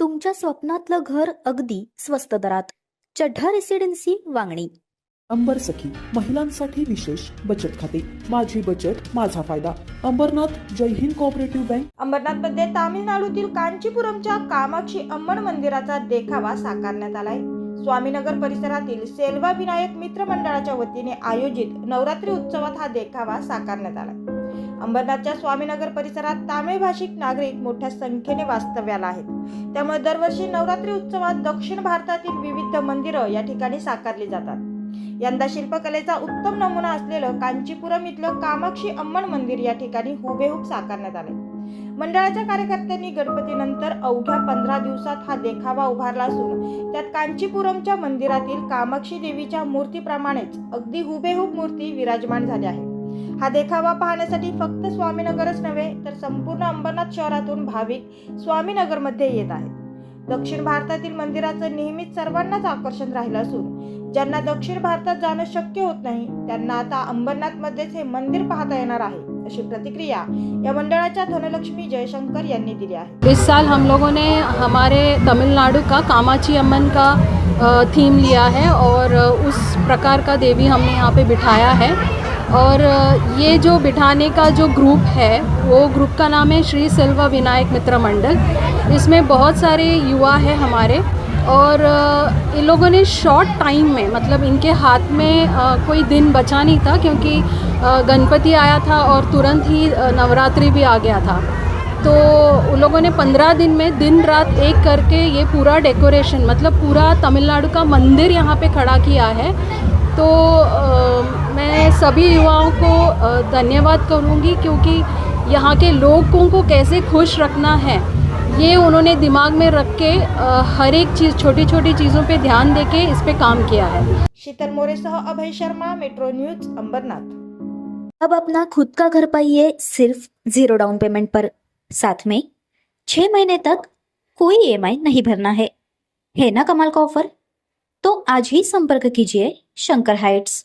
तुमच्या स्वप्नातलं घर अगदी स्वस्त दरात. चढ्ढा रेसिडेन्सी वांगणी. अंबर सखी महिलांसाठी विशेष बचत खाते. माझी बचत माझा फायदा. अंबरनाथ जय हिंद कोऑपरेटिव्ह बँक अंबरनाथमध्ये तामिळनाडूतील कांचीपुरमच्या कामाक्षी अम्मन मंदिराचा देखावा साकारण्यात आलाय. स्वामीनगर परिसरातील सेल्वा विनायक मित्र मंडळाच्या वतीने आयोजित नवरात्री उत्सवात हा देखावा साकारण्यात आलाय. अंबरनाथच्या स्वामीनगर परिसरात तामिळ भाषिक नागरिक मोठ्या संख्येने वास्तव्याला आहेत. त्यामुळे दरवर्षी नवरात्री उत्सवात दक्षिण भारतातील विविध मंदिरं या ठिकाणी साकारली जातात. यंदा शिल्पकलेचा उत्तम नमुना असलेलं कांचीपुरम इथलं कामाक्षी अम्मन मंदिर या ठिकाणी हुबेहूब साकारण्यात आले मंडळाच्या कार्यकर्त्यांनी गणपतीनंतर अवघ्या पंधरा दिवसात हा देखावा उभारला असून त्यात कांचीपुरमच्या मंदिरातील कामाक्षी देवीच्या मूर्तीप्रमाणेच अगदी हुबेहूब मूर्ती विराजमान झाली आहे हा देखावा पाहण्यासाठी फक्त स्वामीनगरच नव्हे तर संपूर्ण अंबरनाथ शहरातून भाविक स्वामीनगरमध्ये येत आहेत. दक्षिण भारतातील मंदिराचं नेहमीच सर्वांनाच आकर्षण राहिलं असून ज्यांना दक्षिण भारतात जाणं शक्य होत नाही त्यांना आता अंबरनाथमध्येच हे मंदिर पाहता येणार आहे अशी प्रतिक्रिया या मंडळाच्या धनलक्ष्मी जयशंकर यांनी दिली आहे. इस साल हम लोगों ने हमारे तमिलनाडु का कामाची अम्मन का थीम लिया है और उस प्रकार का देवी हमने यहाँ पे बिठाया है। और ये जो बिठाने का जो ग्रुप है, वो ग्रुप का नाम है श्री सिल्वा विनायक मित्र मंडल। इसमें बहुत सारे युवा है हमारे और इन लोगों ने शॉर्ट टाइम में मतलब इनके हाथ में कोई दिन बचा नहीं था क्योंकि गणपति आया था और तुरंत ही नवरात्रि भी आ गया था। तो उन लोगों ने पंद्रह दिन में दिन रात एक करके ये पूरा डेकोरेशन मतलब पूरा तमिलनाडु का मंदिर यहाँ पे खड़ा किया है। तो सभी युवाओं को धन्यवाद करूँगी क्योंकि यहाँ के लोगों को कैसे खुश रखना है ये उन्होंने दिमाग में रख के हर एक चीज़ छोटी छोटी चीज़ों पे ध्यान दे के इस पे काम किया है। शीतल मोरेसह अभय शर्मा मेट्रो न्यूज़ अंबरनाथ। अब अपना खुद का घर पाइए सिर्फ़ ज़ीरो डाउन पेमेंट पर। साथ में छह महीने तक कोई ईएमआई नहीं भरना है। है ना कमाल का ऑफ़र? तो आज ही संपर्क कीजिए Shankar heights.